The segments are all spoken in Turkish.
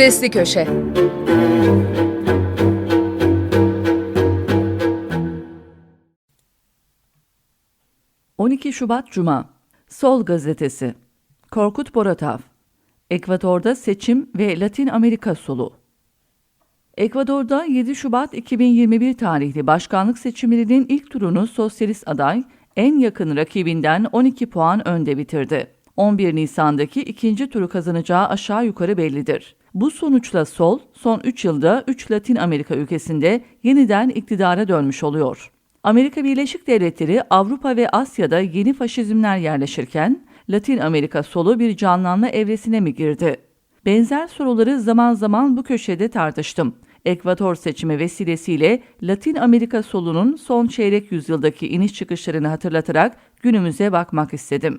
Sesli Köşe. 12 Şubat Cuma. Sol Gazetesi. Korkut Boratav Ekvador'da seçim ve Latin Amerika solu Ekvador'da 7 Şubat 2021 tarihli başkanlık seçimlerinin ilk turunu sosyalist aday en yakın rakibinden 12 puan önde bitirdi. 11 Nisan'daki ikinci turu kazanacağı aşağı yukarı bellidir. Bu sonuçla sol son 3 yılda 3 Latin Amerika ülkesinde yeniden iktidara dönmüş oluyor. Amerika Birleşik Devletleri Avrupa ve Asya'da yeni faşizmler yerleşirken Latin Amerika solu bir canlanma evresine mi girdi? Benzer soruları zaman zaman bu köşede tartıştım. Ekvator seçimi vesilesiyle Latin Amerika solunun son çeyrek yüzyıldaki iniş çıkışlarını hatırlatarak günümüze bakmak istedim.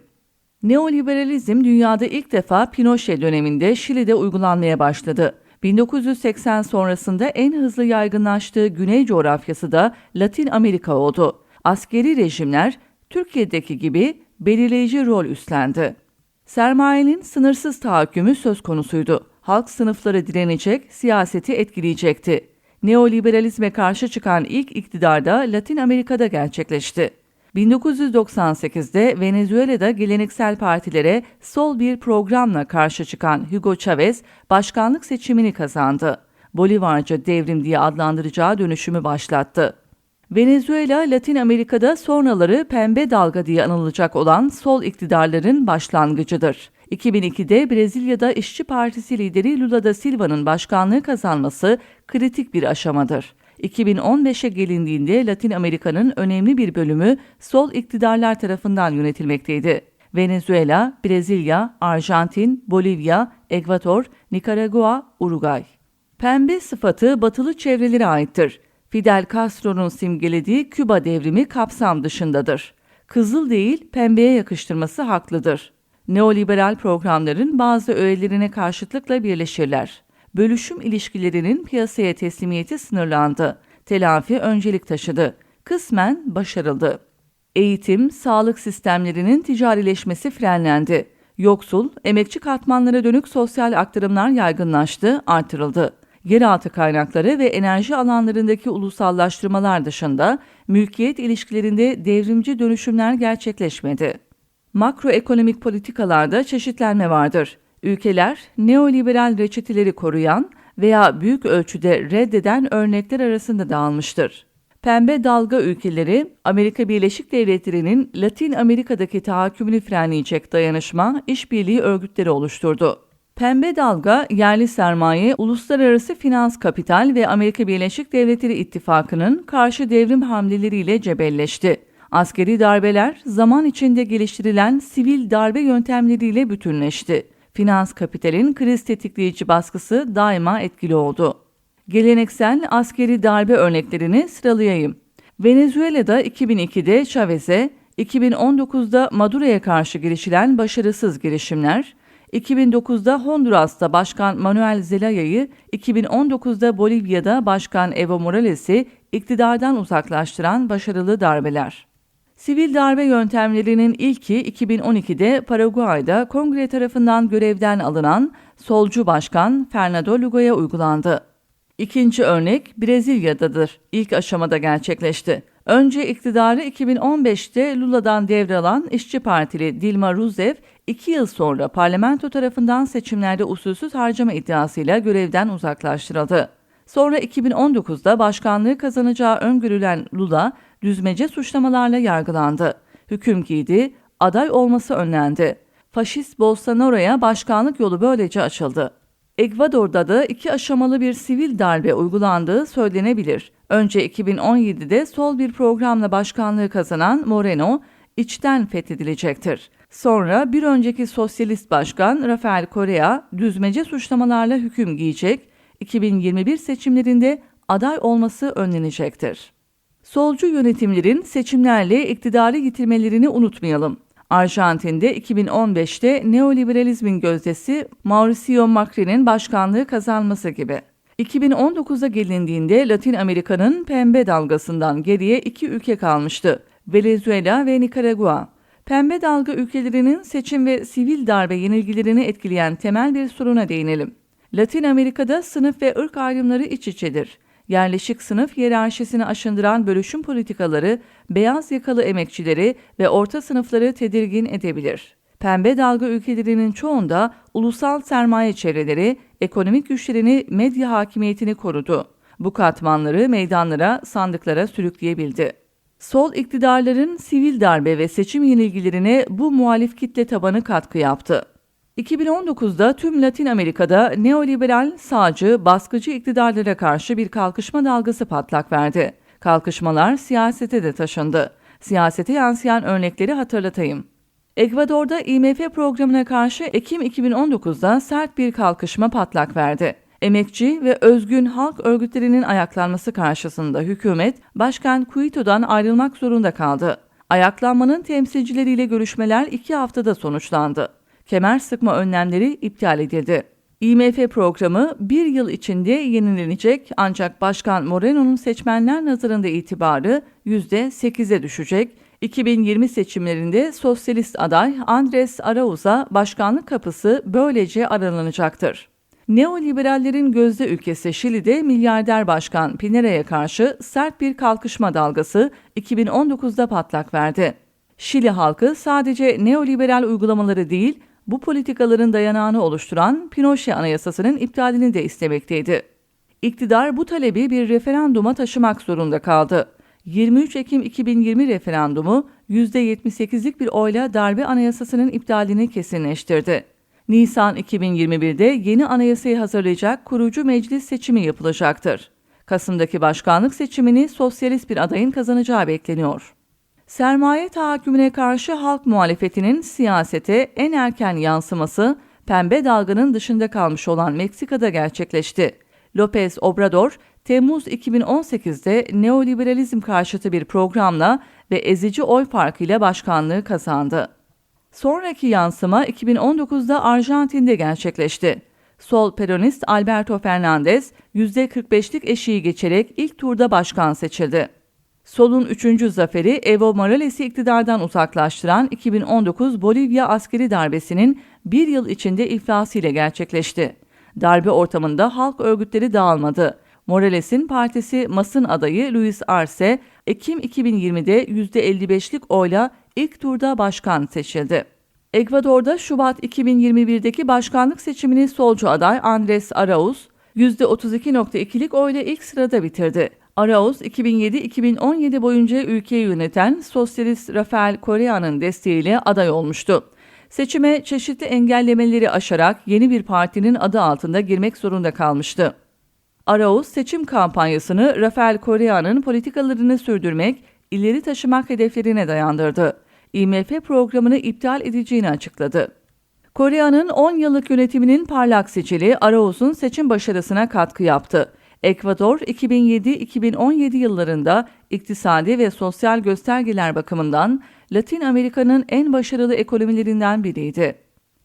Neoliberalizm dünyada ilk defa Pinochet döneminde Şili'de uygulanmaya başladı. 1980 sonrasında en hızlı yaygınlaştığı güney coğrafyası da Latin Amerika oldu. Askeri rejimler Türkiye'deki gibi belirleyici rol üstlendi. Sermayenin sınırsız tahakkümü söz konusuydu. Halk sınıfları direnecek, siyaseti etkileyecekti. Neoliberalizme karşı çıkan ilk iktidarda Latin Amerika'da gerçekleşti. 1998'de Venezuela'da geleneksel partilere sol bir programla karşı çıkan Hugo Chavez başkanlık seçimini kazandı. Bolivarca devrim diye adlandıracağı dönüşümü başlattı. Venezuela, Latin Amerika'da sonraları pembe dalga diye anılacak olan sol iktidarların başlangıcıdır. 2002'de Brezilya'da İşçi Partisi lideri Lula da Silva'nın başkanlığı kazanması kritik bir aşamadır. 2015'e gelindiğinde Latin Amerika'nın önemli bir bölümü sol iktidarlar tarafından yönetilmekteydi. Venezuela, Brezilya, Arjantin, Bolivya, Ekvator, Nikaragua, Uruguay. Pembe sıfatı batılı çevrelere aittir. Fidel Castro'nun simgelediği Küba devrimi kapsam dışındadır. Kızıl değil, pembeye yakıştırması haklıdır. Neoliberal programların bazı öğelerine karşıtlıkla birleşirler bölüşüm ilişkilerinin piyasaya teslimiyeti sınırlandı. Telafi öncelik taşıdı. Kısmen başarıldı. Eğitim, sağlık sistemlerinin ticarileşmesi frenlendi. Yoksul, emekçi katmanlara dönük sosyal aktarımlar yaygınlaştı, artırıldı. Yeraltı kaynakları ve enerji alanlarındaki ulusallaştırmalar dışında mülkiyet ilişkilerinde devrimci dönüşümler gerçekleşmedi. Makroekonomik politikalarda çeşitlenme vardır. Ülkeler neoliberal reçeteleri koruyan veya büyük ölçüde reddeden örnekler arasında dağılmıştır. Pembe dalga ülkeleri Amerika Birleşik Devletleri'nin Latin Amerika'daki tahakkümünü frenleyecek dayanışma işbirliği örgütleri oluşturdu. Pembe dalga yerli sermaye, uluslararası finans kapital ve Amerika Birleşik Devletleri ittifakının karşı devrim hamleleriyle cebelleşti. Askeri darbeler zaman içinde geliştirilen sivil darbe yöntemleriyle bütünleşti finans kapitalin kriz tetikleyici baskısı daima etkili oldu. Geleneksel askeri darbe örneklerini sıralayayım. Venezuela'da 2002'de Chavez'e, 2019'da Maduro'ya karşı girişilen başarısız girişimler, 2009'da Honduras'ta Başkan Manuel Zelaya'yı, 2019'da Bolivya'da Başkan Evo Morales'i iktidardan uzaklaştıran başarılı darbeler. Sivil darbe yöntemlerinin ilki 2012'de Paraguay'da kongre tarafından görevden alınan solcu başkan Fernando Lugo'ya uygulandı. İkinci örnek Brezilya'dadır. İlk aşamada gerçekleşti. Önce iktidarı 2015'te Lula'dan devralan İşçi Partili Dilma Rousseff, iki yıl sonra parlamento tarafından seçimlerde usulsüz harcama iddiasıyla görevden uzaklaştırıldı. Sonra 2019'da başkanlığı kazanacağı öngörülen Lula, düzmece suçlamalarla yargılandı. Hüküm giydi, aday olması önlendi. Faşist Bolsonaro'ya başkanlık yolu böylece açıldı. Ekvador'da da iki aşamalı bir sivil darbe uygulandığı söylenebilir. Önce 2017'de sol bir programla başkanlığı kazanan Moreno içten fethedilecektir. Sonra bir önceki sosyalist başkan Rafael Correa düzmece suçlamalarla hüküm giyecek, 2021 seçimlerinde aday olması önlenecektir. Solcu yönetimlerin seçimlerle iktidarı yitirmelerini unutmayalım. Arjantin'de 2015'te neoliberalizmin gözdesi Mauricio Macri'nin başkanlığı kazanması gibi. 2019'a gelindiğinde Latin Amerika'nın pembe dalgasından geriye iki ülke kalmıştı. Venezuela ve Nikaragua. Pembe dalga ülkelerinin seçim ve sivil darbe yenilgilerini etkileyen temel bir soruna değinelim. Latin Amerika'da sınıf ve ırk ayrımları iç içedir. Yerleşik sınıf hiyerarşisini aşındıran bölüşüm politikaları beyaz yakalı emekçileri ve orta sınıfları tedirgin edebilir. Pembe dalga ülkelerinin çoğunda ulusal sermaye çevreleri ekonomik güçlerini medya hakimiyetini korudu. Bu katmanları meydanlara, sandıklara sürükleyebildi. Sol iktidarların sivil darbe ve seçim yenilgilerine bu muhalif kitle tabanı katkı yaptı. 2019'da tüm Latin Amerika'da neoliberal, sağcı, baskıcı iktidarlara karşı bir kalkışma dalgası patlak verdi. Kalkışmalar siyasete de taşındı. Siyasete yansıyan örnekleri hatırlatayım. Ekvador'da IMF programına karşı Ekim 2019'da sert bir kalkışma patlak verdi. Emekçi ve özgün halk örgütlerinin ayaklanması karşısında hükümet, Başkan Cuito'dan ayrılmak zorunda kaldı. Ayaklanmanın temsilcileriyle görüşmeler iki haftada sonuçlandı. Kemer sıkma önlemleri iptal edildi. IMF programı bir yıl içinde yenilenecek ancak Başkan Moreno'nun seçmenler nazarında itibarı %8'e düşecek. 2020 seçimlerinde sosyalist aday Andres Arauz'a başkanlık kapısı böylece aralanacaktır. Neoliberallerin gözde ülkesi Şili'de milyarder başkan Pinera'ya karşı sert bir kalkışma dalgası 2019'da patlak verdi. Şili halkı sadece neoliberal uygulamaları değil, bu politikaların dayanağını oluşturan Pinochet Anayasası'nın iptalini de istemekteydi. İktidar bu talebi bir referanduma taşımak zorunda kaldı. 23 Ekim 2020 referandumu %78'lik bir oyla darbe anayasasının iptalini kesinleştirdi. Nisan 2021'de yeni anayasayı hazırlayacak kurucu meclis seçimi yapılacaktır. Kasım'daki başkanlık seçimini sosyalist bir adayın kazanacağı bekleniyor. Sermaye tahakkümüne karşı halk muhalefetinin siyasete en erken yansıması pembe dalganın dışında kalmış olan Meksika'da gerçekleşti. López Obrador, Temmuz 2018'de neoliberalizm karşıtı bir programla ve ezici oy farkıyla başkanlığı kazandı. Sonraki yansıma 2019'da Arjantin'de gerçekleşti. Sol peronist Alberto Fernandez %45'lik eşiği geçerek ilk turda başkan seçildi. Sol'un üçüncü zaferi Evo Morales'i iktidardan uzaklaştıran 2019 Bolivya askeri darbesinin bir yıl içinde iflasıyla gerçekleşti. Darbe ortamında halk örgütleri dağılmadı. Morales'in partisi MAS'ın adayı Luis Arce, Ekim 2020'de %55'lik oyla ilk turda başkan seçildi. Ekvador'da Şubat 2021'deki başkanlık seçimini solcu aday Andres Arauz, %32.2'lik oyla ilk sırada bitirdi. Arauz 2007-2017 boyunca ülkeyi yöneten sosyalist Rafael Correa'nın desteğiyle aday olmuştu. Seçime çeşitli engellemeleri aşarak yeni bir partinin adı altında girmek zorunda kalmıştı. Arauz seçim kampanyasını Rafael Correa'nın politikalarını sürdürmek, ileri taşımak hedeflerine dayandırdı. IMF programını iptal edeceğini açıkladı. Kore'nin 10 yıllık yönetiminin parlak sicili Arauz'un seçim başarısına katkı yaptı. Ekvador 2007-2017 yıllarında iktisadi ve sosyal göstergeler bakımından Latin Amerika'nın en başarılı ekonomilerinden biriydi.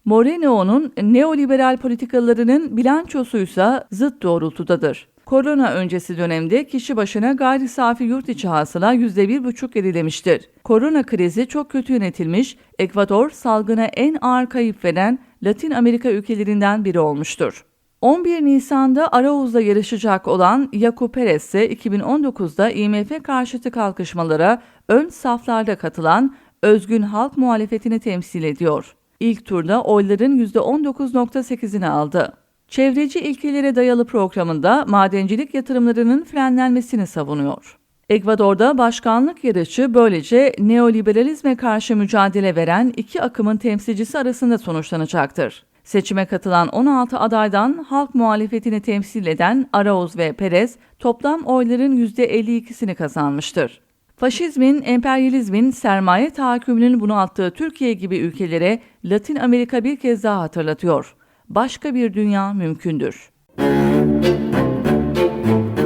Moreno'nun neoliberal politikalarının bilançosuysa zıt doğrultudadır. Korona öncesi dönemde kişi başına gayri safi yurt içi hasıla %1,5 gerilemiştir. Korona krizi çok kötü yönetilmiş, Ekvador salgına en ağır kayıp veren Latin Amerika ülkelerinden biri olmuştur. 11 Nisan'da Arauz'da yarışacak olan Yaku Perez ise 2019'da IMF karşıtı kalkışmalara ön saflarda katılan özgün halk muhalefetini temsil ediyor. İlk turda oyların %19.8'ini aldı. Çevreci ilkelere dayalı programında madencilik yatırımlarının frenlenmesini savunuyor. Ekvador'da başkanlık yarışı böylece neoliberalizme karşı mücadele veren iki akımın temsilcisi arasında sonuçlanacaktır. Seçime katılan 16 adaydan halk muhalefetini temsil eden Arauz ve Perez toplam oyların %52'sini kazanmıştır. Faşizmin, emperyalizmin, sermaye tahakkümünün bunu attığı Türkiye gibi ülkelere Latin Amerika bir kez daha hatırlatıyor. Başka bir dünya mümkündür.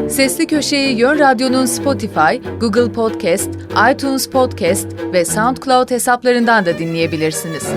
Sesli Köşeyi Yön Radyo'nun Spotify, Google Podcast, iTunes Podcast ve SoundCloud hesaplarından da dinleyebilirsiniz.